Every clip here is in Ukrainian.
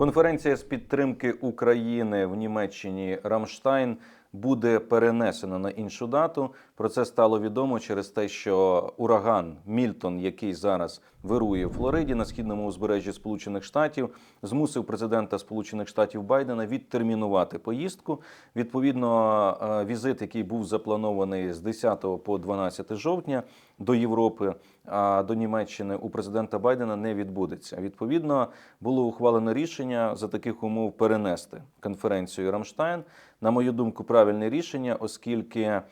Конференція з підтримки України в Німеччині Рамштайн буде перенесена на іншу дату. Про це стало відомо через те, що ураган Мільтон, який зараз вирує в Флориді на східному узбережжі Сполучених Штатів, змусив президента Сполучених Штатів Байдена відтермінувати поїздку. Відповідно, е, візит, який був запланований з 10 по 12 жовтня до Європи, а до Німеччини у президента Байдена не відбудеться. Відповідно, було ухвалено рішення за таких умов перенести конференцію Рамштайн. На мою думку, правильне рішення, оскільки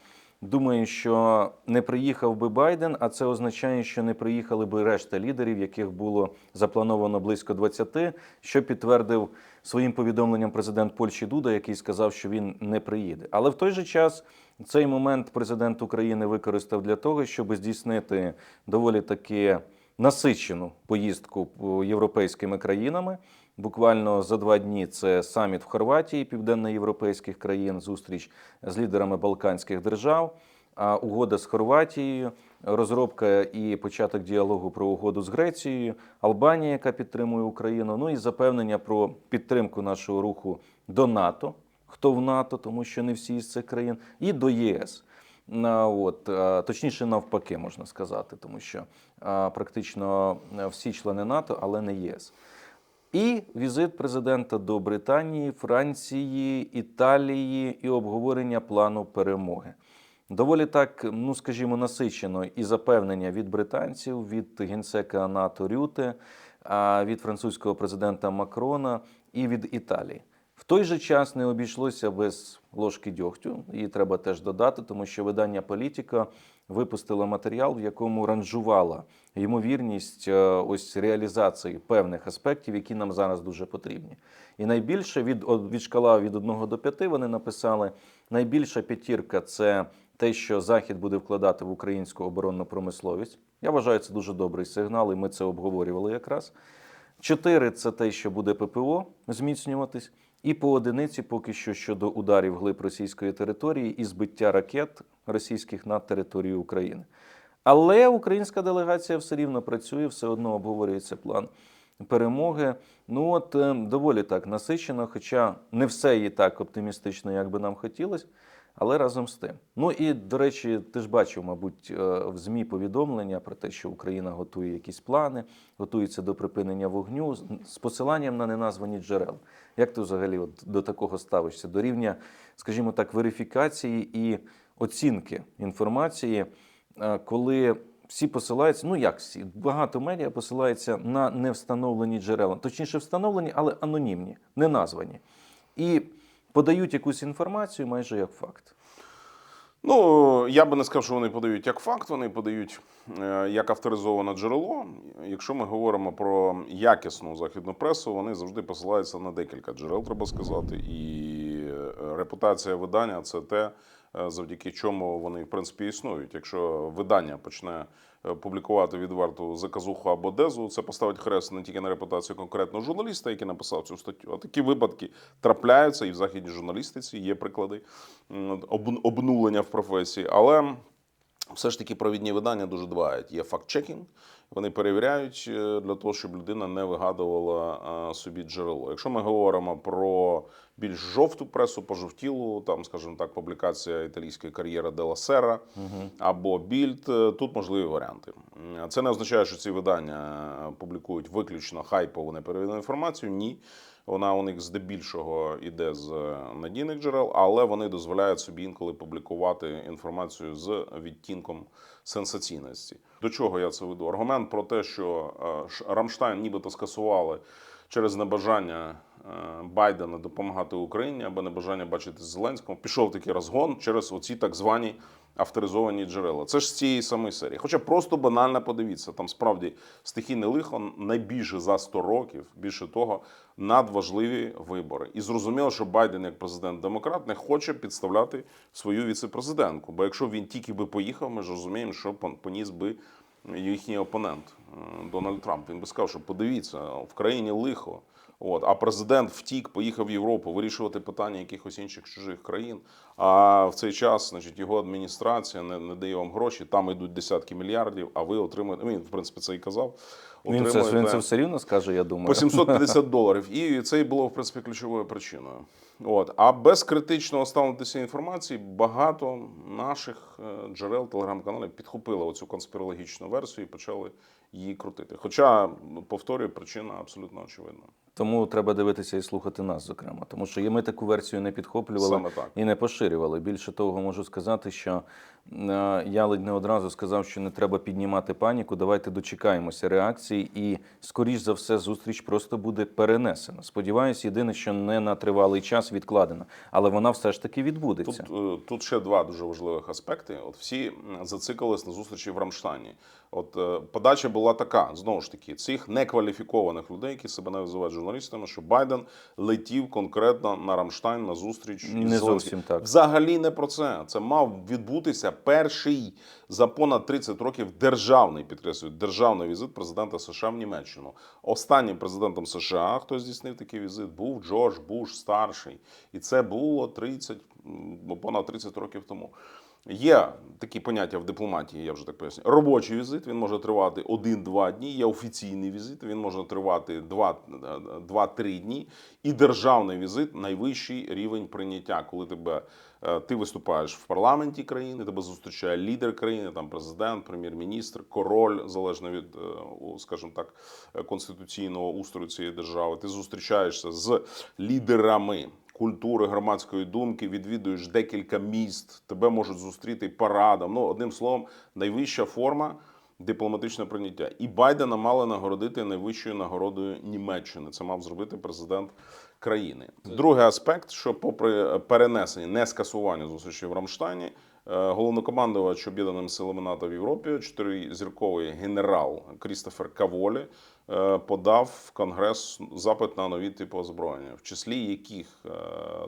думаю, що не приїхав би Байден, а це означає, що не приїхали би решта лідерів, яких було заплановано близько 20, що підтвердив своїм повідомленням президент Польщі Дуда, який сказав, що він не приїде. Але в той же час цей момент президент України використав для того, щоб здійснити доволі таки насичену поїздку європейськими країнами. Буквально за два дні це саміт в Хорватії південноєвропейських країн, зустріч з лідерами Балканських держав. Угода з Хорватією, розробка і початок діалогу про угоду з Грецією, Албанія, яка підтримує Україну. Ну і запевнення про підтримку нашого руху до НАТО. Хто в НАТО, тому що не всі з цих країн, і до ЄС. На, От, точніше, навпаки, можна сказати, тому що практично е, всі члени НАТО, але не ЄС. І візит президента до Британії, Франції, Італії і обговорення плану перемоги. Доволі так, ну скажімо, насичено і запевнення від британців, від генсека НАТО Рюте, від французького президента Макрона і від Італії. В той же час не обійшлося без ложки дьогтю, її треба теж додати, тому що видання Політіка випустило матеріал, в якому ранжувала ймовірність е, ось реалізації певних аспектів, які нам зараз дуже потрібні. І найбільше від, від шкала від 1 до 5 вони написали: найбільша п'ятірка це те, що Захід буде вкладати в українську оборонну промисловість. Я вважаю, це дуже добрий сигнал, і ми це обговорювали якраз. Чотири це те, що буде ППО зміцнюватись, і по одиниці поки що щодо ударів глиб російської території і збиття ракет російських над територією України. Але українська делегація все рівно працює, все одно обговорюється план перемоги. Ну от е, доволі так насичено, хоча не все є так оптимістично, як би нам хотілося. Але разом з тим. Ну і до речі, ти ж бачив, мабуть, е, в ЗМІ повідомлення про те, що Україна готує якісь плани, готується до припинення вогню з- посиланням на неназвані джерела. Як ти взагалі от до такого ставишся? До рівня, скажімо так, верифікації і оцінки інформації, е, коли всі посилаються, ну як всі, багато медіа посилаються на невстановлені джерела, точніше, встановлені, але анонімні, не названі. І подають якусь інформацію майже як факт. Ну, я би не сказав, що вони подають як факт, вони подають е, як авторизоване джерело. Якщо ми говоримо про якісну західну пресу, вони завжди посилаються на декілька джерел, треба сказати. І е, репутація видання це те, е, завдяки чому вони в принципі існують. Якщо видання почне публікувати відверту заказуху або дезу, це поставить хрест не тільки на репутацію конкретного журналіста, який написав цю статтю, а такі випадки трапляються і в західній журналістиці є приклади обнулення в професії. Але все ж таки провідні видання дуже дбають. Є факт-чекінг, вони перевіряють е, для того, щоб людина не вигадувала е, собі джерело. Якщо ми говоримо про більш жовту пресу, пожовтілу, там, скажімо так, публікація італійської кар'єри Дела Сера або Більд, е, тут можливі варіанти. Це не означає, що ці видання публікують виключно хайпову неперевірену інформацію. Ні. Вона у них здебільшого йде з е, надійних джерел, але вони дозволяють собі інколи публікувати інформацію з відтінком сенсаційності. До чого я це веду? Аргумент про те, що е, Рамштайн нібито скасували через небажання Байдена допомагати Україні або небажання бачити Зеленського, пішов такий розгон через оці так звані авторизовані джерела. Це ж з цієї самої серії. Хоча просто банально подивіться, там справді стихійне лихо найбільше за 100 років, більше того, надважливі вибори. І зрозуміло, що Байден, як президент-демократ, не хоче підставляти свою віцепрезидентку. Бо якщо він тільки би поїхав, ми ж розуміємо, що поніс би їхній опонент е, Дональд Трамп. Він би сказав, що подивіться, в країні лихо. От, а президент втік, поїхав в Європу вирішувати питання якихось інших чужих країн. А в цей час, значить, його адміністрація не, не дає вам гроші. Там йдуть десятки мільярдів. А ви отримуєте. Він в принципі це і казав. Він це, він це все рівно скаже, я думаю. по 750 доларів. І це і було в принципі ключовою причиною. От а без критичного ставлення цієї інформації багато наших е, джерел телеграм-каналів підхопили оцю конспірологічну версію і почали її крутити. Хоча повторюю, причина абсолютно очевидна. Тому треба дивитися і слухати нас, зокрема, тому що і ми таку версію не підхоплювали Саме так. і не поширювали. Більше того, можу сказати, що е, я ледь не одразу сказав, що не треба піднімати паніку. Давайте дочекаємося реакції, і скоріш за все, зустріч просто буде перенесена. Сподіваюсь, єдине, що не на тривалий час відкладена, але вона все ж таки відбудеться. Тут, е, тут ще два дуже важливих аспекти. От всі зациклились на зустрічі в Рамштайні. От е, подача була така: знову ж таки, цих некваліфікованих людей, які себе називають журналістами, що Байден летів конкретно на Рамштайн на зустріч із Не Зеленським. зовсім так. Взагалі не про це. Це мав відбутися перший за понад 30 років державний підкреслюю, державний візит президента США в Німеччину. Останнім президентом США, хто здійснив такий візит, був Джордж Буш старший, і це було 30, понад 30 років тому. Є такі поняття в дипломатії, я вже так поясню. Робочий візит він може тривати 1-2 дні. Є офіційний візит, він може тривати 2-3 дні. І державний візит найвищий рівень прийняття, коли тебе е, ти виступаєш в парламенті країни, тебе зустрічає лідер країни, там президент, прем'єр-міністр, король, залежно від, е, скажімо так, е, конституційного устрою цієї держави. Ти зустрічаєшся з лідерами культури, громадської думки, відвідуєш декілька міст, тебе можуть зустріти парадом. Ну, одним словом, найвища форма дипломатичного прийняття. І Байдена мали нагородити найвищою нагородою Німеччини. Це мав зробити президент країни. Другий аспект, що попри перенесення, не скасування зустрічі в Рамштайні, е, головнокомандувач об'єднаними силами НАТО в Європі, чотиризірковий генерал Крістофер Каволі, подав в Конгрес запит на нові типи озброєння, в числі яких е,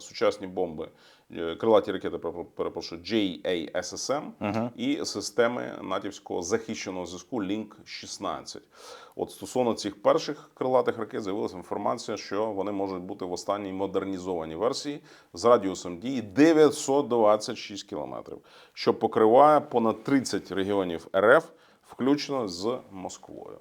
сучасні бомби, е, крилаті ракети, перепро- перепрошую, JASSM і системи натівського захищеного зв'язку Link 16. От стосовно цих перших крилатих ракет з'явилася інформація, що вони можуть бути в останній модернізованій версії з радіусом дії 926 кілометрів, що покриває понад 30 регіонів РФ, включно з Москвою.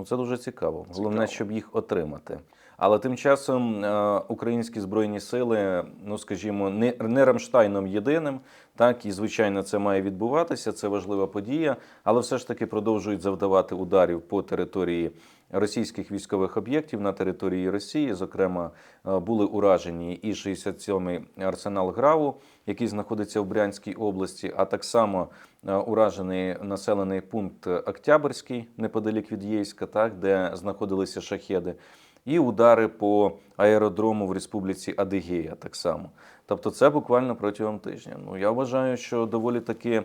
Ну, це дуже цікаво. Головне, щоб їх отримати. Але тим часом е, українські збройні сили, ну скажімо, не, не Рамштайном єдиним, так і звичайно це має відбуватися. Це важлива подія, але все ж таки продовжують завдавати ударів по території російських військових об'єктів на території Росії. Зокрема, е, були уражені і 67-й арсенал Граву, який знаходиться в Брянській області, а так само е, уражений населений пункт Октябрьський неподалік від Єйська, так де знаходилися шахеди. І удари по аеродрому в Республіці Адигея так само. Тобто, це буквально протягом тижня. Ну я вважаю, що доволі таки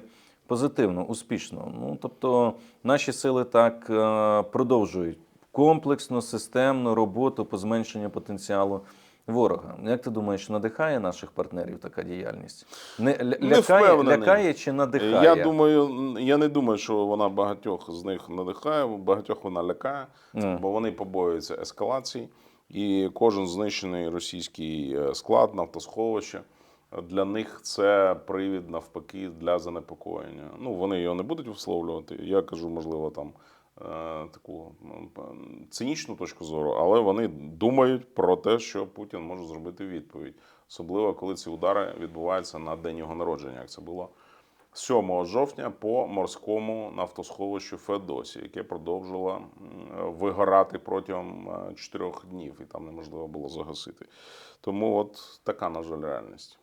позитивно, успішно. Ну тобто, наші сили так е, продовжують комплексну, системну роботу по зменшенню потенціалу ворога. Як ти думаєш, надихає наших партнерів така діяльність? Не ля- Не лякає, чи надихає? Я думаю, я не думаю, що вона багатьох з них надихає, багатьох вона лякає, Мгм. бо вони побоюються ескалації, і кожен знищений російський е, склад, нафтосховище. Для них це привід навпаки для занепокоєння. Ну вони його не будуть висловлювати. Я кажу, можливо, там таку ну, цинічну точку зору, але вони думають про те, що Путін може зробити відповідь, особливо коли ці удари відбуваються на день його народження, як це було 7 жовтня по морському нафтосховищу Феодосі, яке продовжило вигорати протягом е, чотирьох днів, і там неможливо було загасити. Тому от така, на жаль, реальність.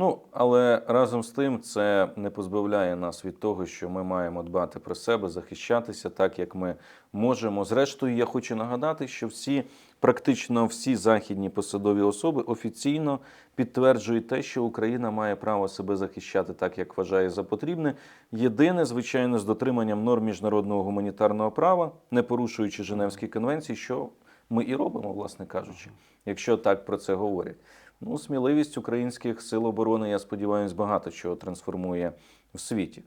Ну, але разом з тим це не позбавляє нас від того, що ми маємо дбати про себе, захищатися так, як ми можемо. Зрештою, я хочу нагадати, що всі, практично всі західні посадові особи офіційно підтверджують те, що Україна має право себе захищати так, як вважає за потрібне. Єдине, звичайно, з дотриманням норм міжнародного гуманітарного права, не порушуючи Женевські конвенції, що ми і робимо, власне кажучи, якщо так про це говорять. Ну, сміливість українських сил оборони, я сподіваюся, багато чого трансформує в світі.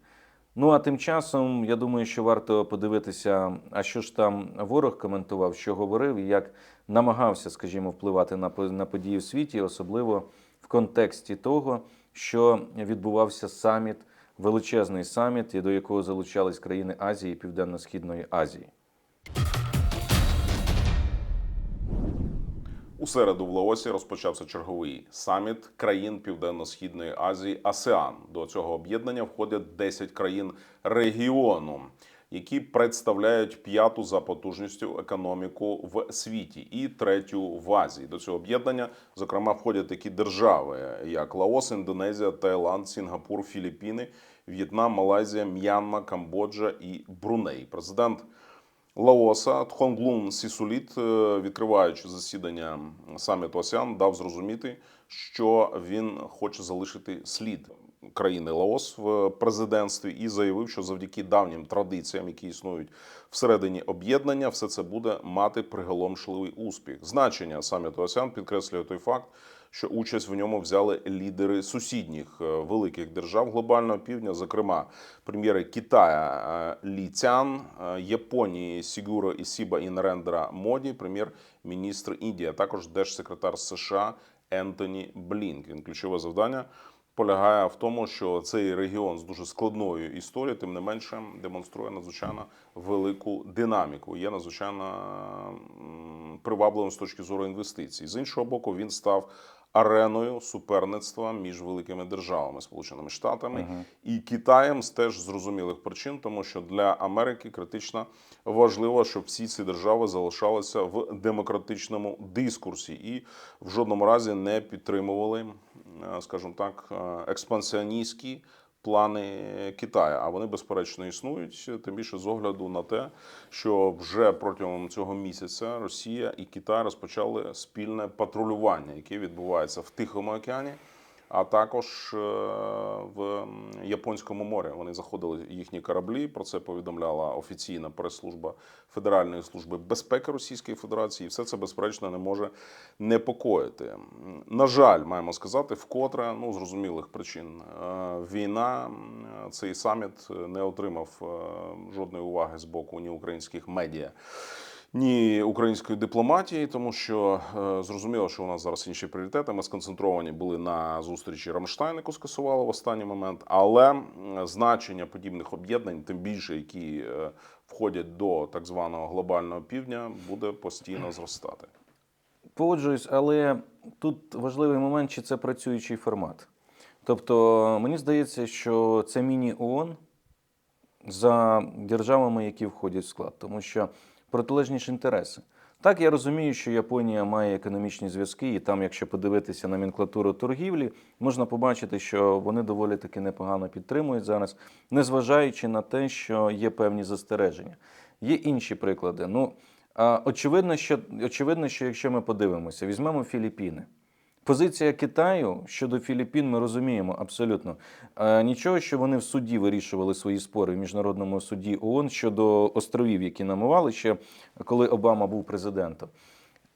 Ну а тим часом, я думаю, що варто подивитися, а що ж там ворог коментував, що говорив і як намагався, скажімо, впливати на, на події в світі, особливо в контексті того, що відбувався саміт, величезний саміт, до якого залучались країни Азії і Південно-Східної Азії. У середу в Лаосі розпочався черговий саміт країн Південно-Східної Азії АСЕАН. До цього об'єднання входять 10 країн регіону, які представляють п'яту за потужністю економіку в світі і третю в Азії. До цього об'єднання, зокрема, входять такі держави, як Лаос, Індонезія, Таїланд, Сінгапур, Філіппіни, В'єтнам, Малайзія, М'янма, Камбоджа і Бруней. Президент Лаоса Тхонглун Сісуліт, е, відкриваючи засідання саміту АСЕАН, дав зрозуміти, що він хоче залишити слід країни Лаос в президентстві і заявив, що завдяки давнім традиціям, які існують всередині об'єднання, все це буде мати приголомшливий успіх. Значення саміту АСЕАН підкреслює той факт, що участь в ньому взяли лідери сусідніх е, великих держав глобального півдня, зокрема прем'єри Китая е, Лі Цян, е, Японії Сігуро Ісіба і Нарендра Моді, прем'єр-міністр Індії, а також держсекретар США Ентоні Блінкен. Ключове завдання полягає в тому, що цей регіон з дуже складною історією, тим не менше, демонструє надзвичайно велику динаміку. Є надзвичайно привабливим з точки зору інвестицій. З іншого боку, він став ареною суперництва між великими державами, Сполученими Штатами і Китаєм з теж зрозумілих причин, тому що для Америки критично важливо, щоб всі ці держави залишалися в демократичному дискурсі і в жодному разі не підтримували, е, скажімо так, е, експансіоністські плани Китаю. А вони безперечно існують, тим більше з огляду на те, що вже протягом цього місяця Росія і Китай розпочали спільне патрулювання, яке відбувається в Тихому океані. А також е, в Японському морі вони заходили їхні кораблі. Про це повідомляла офіційна прес-служба Федеральної служби безпеки Російської Федерації. І все це безперечно не може непокоїти. На жаль, маємо сказати, вкотре ну зрозумілих причин е, війна цей саміт не отримав е, жодної уваги з боку ні українських медіа ні української дипломатії, тому що е, зрозуміло, що у нас зараз інші пріоритети. Ми сконцентровані були на зустрічі Рамштайн, яку скасували в останній момент. Але значення подібних об'єднань, тим більше які е, входять до так званого глобального півдня, буде постійно зростати. Погоджуюсь, але тут важливий момент, чи це працюючий формат. Тобто, мені здається, що це міні-ООН за державами, які входять в склад, тому що протилежні ж інтереси. Так, я розумію, що Японія має економічні зв'язки, і там, якщо подивитися номенклатуру торгівлі, можна побачити, що вони доволі таки непогано підтримують зараз, незважаючи на те, що є певні застереження. Є інші приклади. Ну, очевидно, що, очевидно, що якщо ми подивимося, візьмемо Філіппіни. Позиція Китаю щодо Філіппін ми розуміємо абсолютно. Е, Нічого, що вони в суді вирішували свої спори в міжнародному суді ООН щодо островів, які намували ще коли Обама був президентом.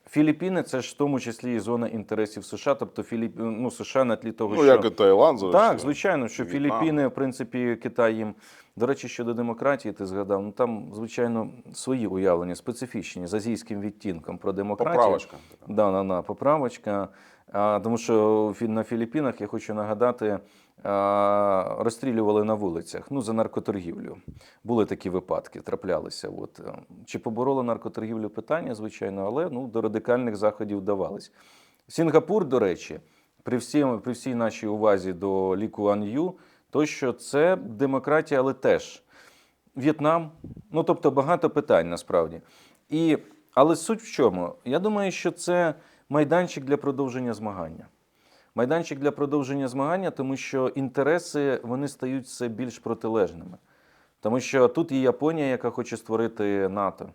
Філіппіни це ж в тому числі і зона інтересів США, тобто Філіп... ну, США на тлі того, Ну що як і Таїланд, так, звичайно, що В'єтнам. Філіппіни, в принципі, Китай їм. До речі, щодо демократії, ти згадав, ну там, звичайно, свої уявлення, специфічні з азійським відтінком про демократію. Поправочка. Да, да, да, поправочка. Тому що на Філіппінах, я хочу нагадати, розстрілювали на вулицях ну, за наркоторгівлю. Були такі випадки, траплялися. От. Чи поборола наркоторгівлю питання, звичайно, але ну, до радикальних заходів вдавались. Сінгапур, до речі, при, всім, при всій нашій увазі до Лі Куан Ю, то що це демократія, але теж В'єтнам. Ну тобто багато питань насправді. І, але суть в чому? Я думаю, що це майданчик для продовження змагання. майданчик для продовження змагання, тому що інтереси вони стають все більш протилежними. Тому що тут є Японія, яка хоче створити НАТО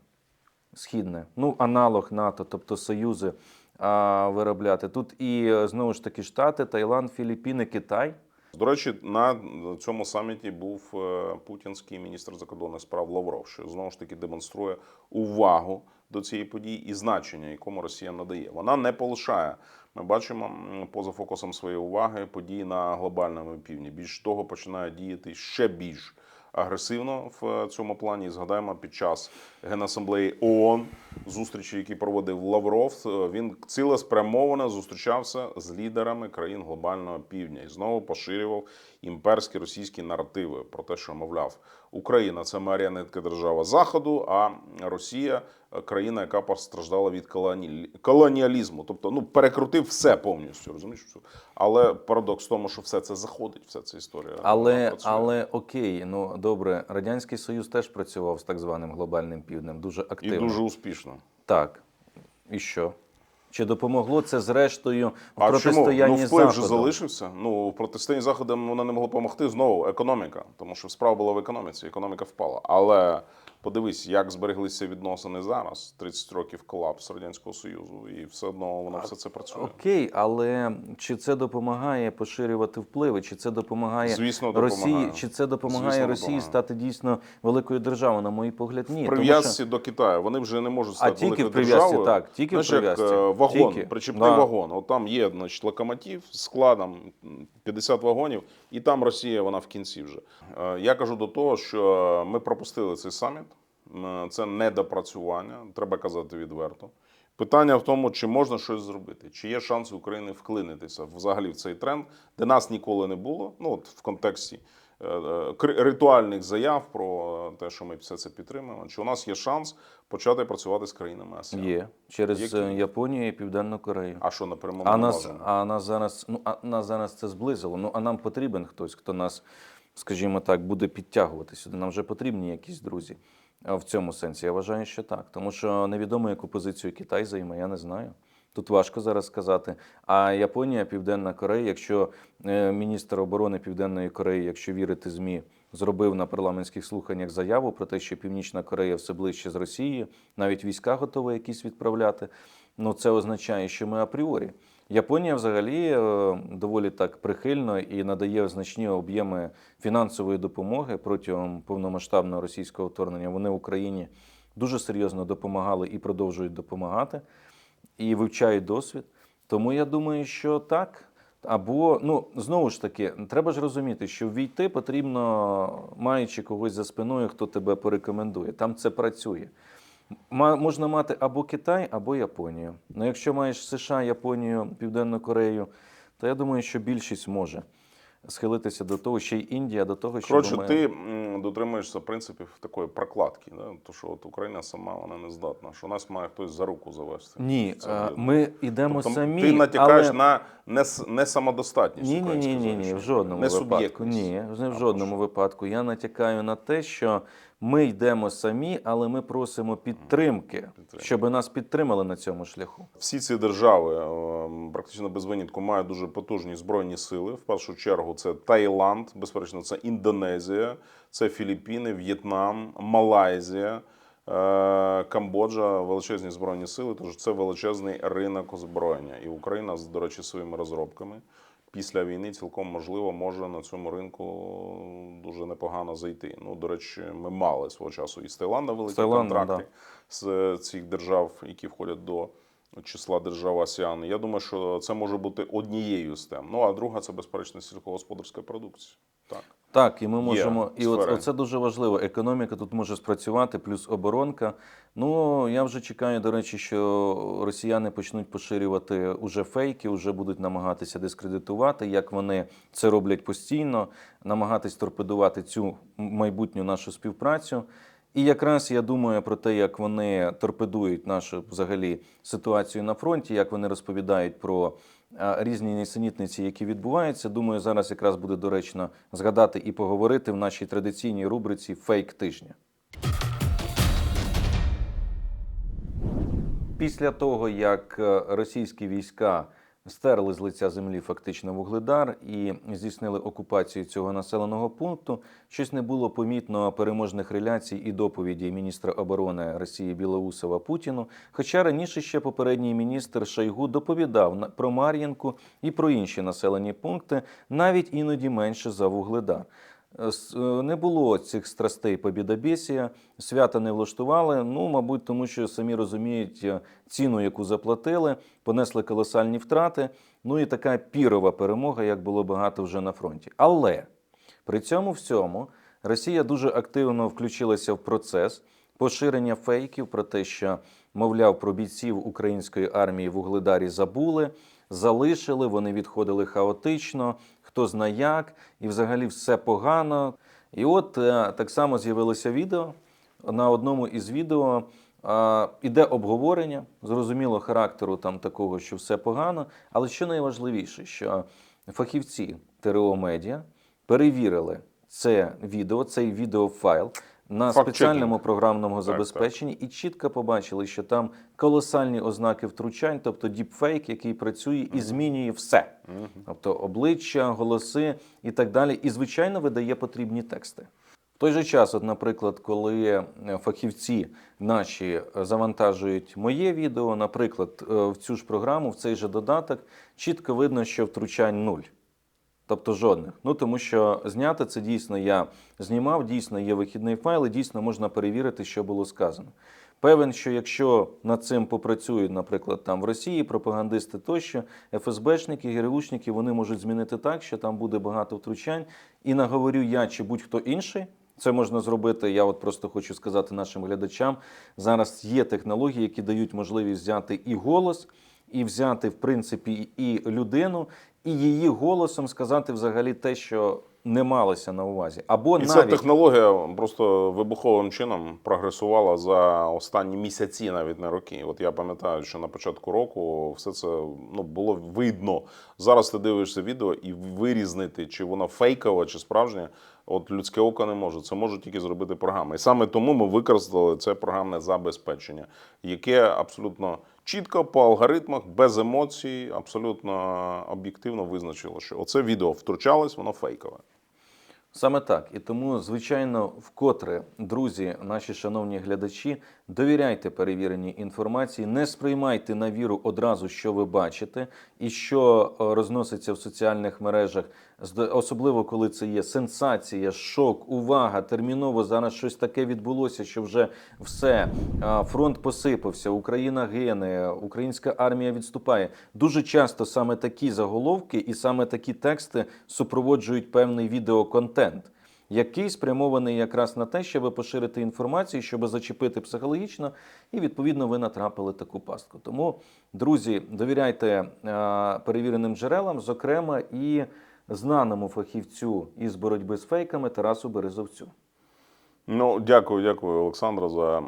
східне, ну аналог НАТО, тобто союзи а, виробляти. Тут і знову ж таки Штати, Таїланд, Філіппіни, Китай. До речі, на цьому саміті був е, путінський міністр закордонних справ Лавров, що знову ж таки демонструє увагу до цієї події і значення, якому Росія надає. Вона не полишає. Ми бачимо поза фокусом своєї уваги події на глобальному півдні. Більш того, починає діяти ще більш агресивно в е, цьому плані. І згадаємо під час генасамблеї ООН зустрічі, які проводив Лавров. е, Він цілеспрямовано зустрічався з лідерами країн глобального півдня і знову поширював імперські російські наративи про те, що мовляв, Україна це маріонетка держава Заходу, а Росія країна, яка постраждала від колоні... колоніалізму. Тобто, ну перекрутив все повністю. Розумієш? Але парадокс в тому, що все це заходить, вся ця історія. Але, працює. але окей, ну добре, радянський союз теж працював з так званим глобальним півднем дуже активно і дуже успішно. Так. І що? Чи допомогло це зрештою в А чому? Ну, вплив же залишився. Ну, в протистоянні заходам Заходом вона не могла допомогти знову економіка, тому що справа була в економіці, економіка впала. Але подивись, як збереглися відносини зараз, 30 років колапс Радянського Союзу, і все одно воно все це працює. Окей, але чи це допомагає поширювати впливи? Чи це допомагає Звісно, Росії? допомагає. Чи це допомагає Звісно, Росії допомагає. стати дійсно великою державою? На мій погляд, ні. В прив'язці до Китаю вони вже не можуть А стати тільки великою в прив'язці, так, тільки в Знаєш, як прив'язці. е, вагон, Тільки. причепний Да. вагон. От там є значить, локомотив з складом м, 50 вагонів, і там Росія вона в кінці вже. Е, Я кажу до того, що ми пропустили цей саміт. М, Це недопрацювання, треба казати відверто. Питання в тому, чи можна щось зробити, чи є шанси України вклинитися взагалі в цей тренд, де нас ніколи не було. Ну от в контексті е, е, ритуальних заяв про те, що ми все це підтримуємо. Чи у нас є шанс почати працювати з країнами АСЕАН? є через Які? е, Японію і Південну Корею. А що напряму А нас, а нас зараз, ну а нас зараз це зблизило. Ну а нам потрібен хтось, хто нас, скажімо так, буде підтягувати сюди. Нам вже потрібні якісь друзі. В цьому сенсі я вважаю, що так. Тому що невідомо, яку позицію Китай займе, я не знаю. Тут важко зараз сказати. А Японія, Південна Корея, якщо е, міністр оборони Південної Кореї, якщо вірити ЗМІ, зробив на парламентських слуханнях заяву про те, що Північна Корея все ближче з Росією, навіть війська готові якісь відправляти. Ну це означає, що ми апріорі. Японія взагалі е, доволі так прихильно і надає значні об'єми фінансової допомоги протягом повномасштабного російського вторгнення. Вони Україні дуже серйозно допомагали і продовжують допомагати, і вивчають досвід. Тому я думаю, що так. Або ну знову ж таки, треба ж розуміти, що ввійти потрібно, маючи когось за спиною, хто тебе порекомендує. Там це працює. Можна мати або Китай, або Японію. Ну, якщо маєш США, Японію, Південну Корею, то я думаю, що більшість може схилитися до того, ще й Індія, до того, що Коротше, ми... ти дотримуєшся принципів такої прокладки, да? то що от Україна сама вона не здатна, що нас має хтось за руку завести. Ні, Це ми йдемо Тобто самі. ти натякаєш але... на нес- несамодостатність Ні, ні, ні, ні, ні, в жодному політики, випадку. Ні, не в жодному випадку. Я натякаю на те, що ми йдемо самі, але ми просимо підтримки, Підтримки. щоб нас підтримали на цьому шляху. Всі ці держави е, практично без винятку мають дуже потужні збройні сили. В першу чергу це Таїланд, безперечно, це Індонезія, це Філіппіни, В'єтнам, Малайзія. е, Камбоджа величезні збройні сили, тож це величезний ринок озброєння. І Україна, з, до речі, своїми розробками після війни цілком можливо може на цьому ринку дуже непогано зайти. Ну, до речі, ми мали свого часу із з Таїланда великі Таїландом, контракти з е, цих держав, які входять до числа держав АСІАН. Я думаю, що це може бути однією з тем. Ну а друга це безперечно сільськогосподарська продукція. Так. Так, і ми можемо, і от, оце дуже важливо. Економіка тут може спрацювати, плюс оборонка. Ну я вже чекаю, до речі, що росіяни почнуть поширювати уже фейки, вже будуть намагатися дискредитувати, як вони це роблять постійно, намагатись торпедувати цю майбутню нашу співпрацю. І якраз я думаю про те, як вони торпедують нашу взагалі ситуацію на фронті, як вони розповідають про різні нісенітниці, які відбуваються. Думаю, зараз якраз буде доречно згадати і поговорити в нашій традиційній рубриці Фейк тижня. Після того, як е, російські війська стерли з лиця землі фактично вугледар і здійснили окупацію цього населеного пункту. Щось не було помітно переможних реляцій і доповіді міністра оборони Росії Білоусова Путіну. Хоча раніше ще попередній міністр Шойгу доповідав про Мар'їнку і про інші населені пункти, навіть іноді менше за вугледар. Е, е, Не було цих страстей побідобєсія, свята не влаштували. Ну, мабуть, тому що самі розуміють е, ціну, яку заплатили, понесли колосальні втрати. Ну і така пірова перемога, як було багато вже на фронті. Але при цьому всьому Росія дуже активно включилася в процес поширення фейків про те, що, мовляв, про бійців української армії в Угледарі забули, залишили, вони відходили хаотично, хто зна як, і взагалі все погано. І от е, так само з'явилося відео. На одному із відео йде іде обговорення, зрозуміло, характеру там такого, що все погано. Але що найважливіше, що фахівці ТРО Медіа перевірили це відео, цей відеофайл на Факт-чекінг. спеціальному програмному Так, забезпеченні і чітко побачили, що там колосальні ознаки втручань, тобто діпфейк, який працює і змінює все. Тобто обличчя, голоси і так далі. І, звичайно, видає потрібні тексти. В той же час, от, наприклад, коли е, фахівці наші е, завантажують моє відео, наприклад, е, в цю ж програму, в цей же додаток, чітко видно, що втручань нуль. Тобто жодних. Ну тому що зняти це дійсно я знімав, дійсно є вихідний файл, і дійсно можна перевірити, що було сказано. Певен, що якщо над цим попрацюють, наприклад, там в Росії пропагандисти тощо, ФСБшники, ГРУшники, вони можуть змінити так, що там буде багато втручань. І наговорю я чи будь-хто інший. Це можна зробити. Я от просто хочу сказати нашим глядачам. Зараз є технології, які дають можливість взяти і голос, і взяти, в принципі, і людину, і її голосом сказати взагалі те, що не малося на увазі. Або І ця технологія просто вибуховим чином прогресувала за останні місяці, навіть не роки. От я пам'ятаю, що на початку року все це ну було видно. Зараз ти дивишся відео і вирізнити, чи воно фейкове, чи справжнє. От людське око не може. Це може тільки зробити програма. І саме тому ми використали це програмне забезпечення, яке абсолютно чітко по алгоритмах, без емоцій, абсолютно об'єктивно визначило, що оце відео втручалось, воно фейкове. Саме так. І тому, звичайно, вкотре, друзі, наші шановні глядачі, довіряйте перевіреній інформації, не сприймайте на віру одразу, що ви бачите, і що е, розноситься в соціальних мережах, особливо коли це є сенсація, шок, увага, терміново зараз щось таке відбулося, що вже все, фронт посипався, Україна гине, українська армія відступає. Дуже часто саме такі заголовки і саме такі тексти супроводжують певний відеоконтент, який спрямований якраз на те, щоб поширити інформацію, щоб зачепити психологічно, і відповідно ви натрапили таку пастку. Тому, друзі, довіряйте перевіреним джерелам, зокрема і знаному фахівцю із боротьби з фейками Тарасу Березовцю. Ну, дякую, дякую, Олександра, за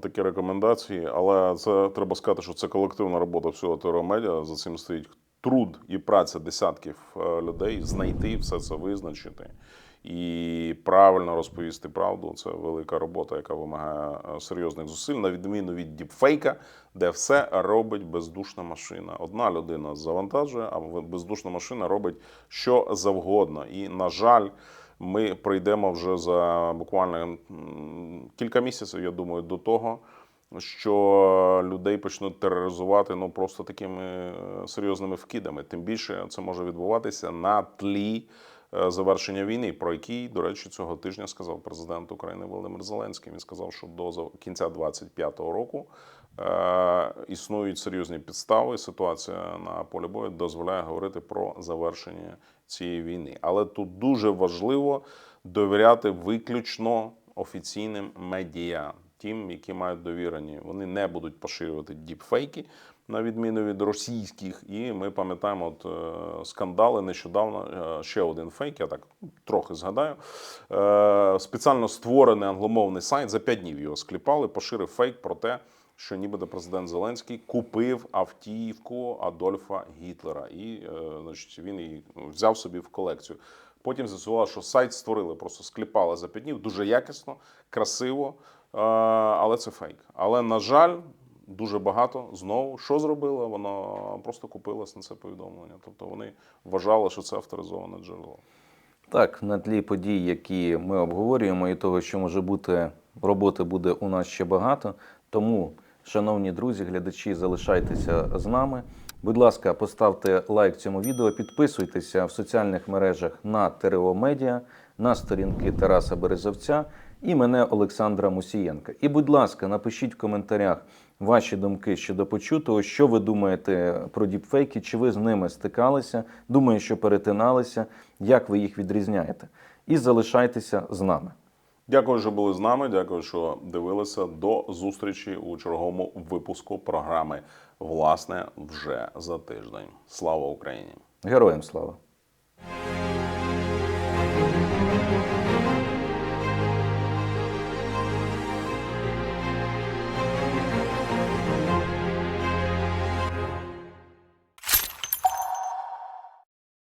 такі рекомендації. Але це треба сказати, що це колективна робота всього теромедіа. За цим стоїть труд і праця десятків е, людей знайти все це визначити і правильно розповісти правду. Це велика робота, яка вимагає е, серйозних зусиль, на відміну від діпфейка, де все робить бездушна машина. Одна людина завантажує, а бездушна машина робить що завгодно. І, на жаль, ми прийдемо вже за буквально кілька місяців, я думаю, до того, що людей почнуть тероризувати ну просто такими е, серйозними вкидами. Тим більше це може відбуватися на тлі завершення війни, про який, до речі, цього тижня сказав президент України Володимир Зеленський. Він сказав, що до кінця 25-го року е, існують серйозні підстави. Ситуація на полі бою дозволяє говорити про завершення цієї війни. Але тут дуже важливо довіряти виключно офіційним медіа, тим, які мають довірені. Вони не будуть поширювати діпфейки. На відміну від російських, і ми пам'ятаємо от, е, скандали нещодавно. е, ще один фейк, я так трохи згадаю. Е, спеціально створений англомовний сайт за 5 днів його скліпали, поширив фейк про те, що нібито президент Зеленський купив автівку Адольфа Гітлера, і значить, він її взяв собі в колекцію. Потім з'ясувало, що сайт створили, просто скліпали за 5 днів, дуже якісно, красиво, але це фейк. Але на жаль, дуже багато. Знову що зробила? Вона просто купилась на це повідомлення. Тобто вони вважали, що це авторизоване джерело. Так, на тлі подій, які ми обговорюємо, і того, що може бути роботи буде у нас ще багато. Тому, шановні друзі, глядачі, залишайтеся з нами. Будь ласка, поставте лайк цьому відео, підписуйтеся в соціальних мережах на ТРО Медіа, на сторінки Тараса Березовця і мене Олександра Мусієнка. І, будь ласка, напишіть в коментарях ваші думки щодо почутого, що ви думаєте про діпфейки, чи ви з ними стикалися, думаю, що перетиналися, як ви їх відрізняєте. І залишайтеся з нами. Дякую, що були з нами. Дякую, що дивилися. До зустрічі у черговому випуску програми. Власне, вже за тиждень. Слава Україні! Героям слава!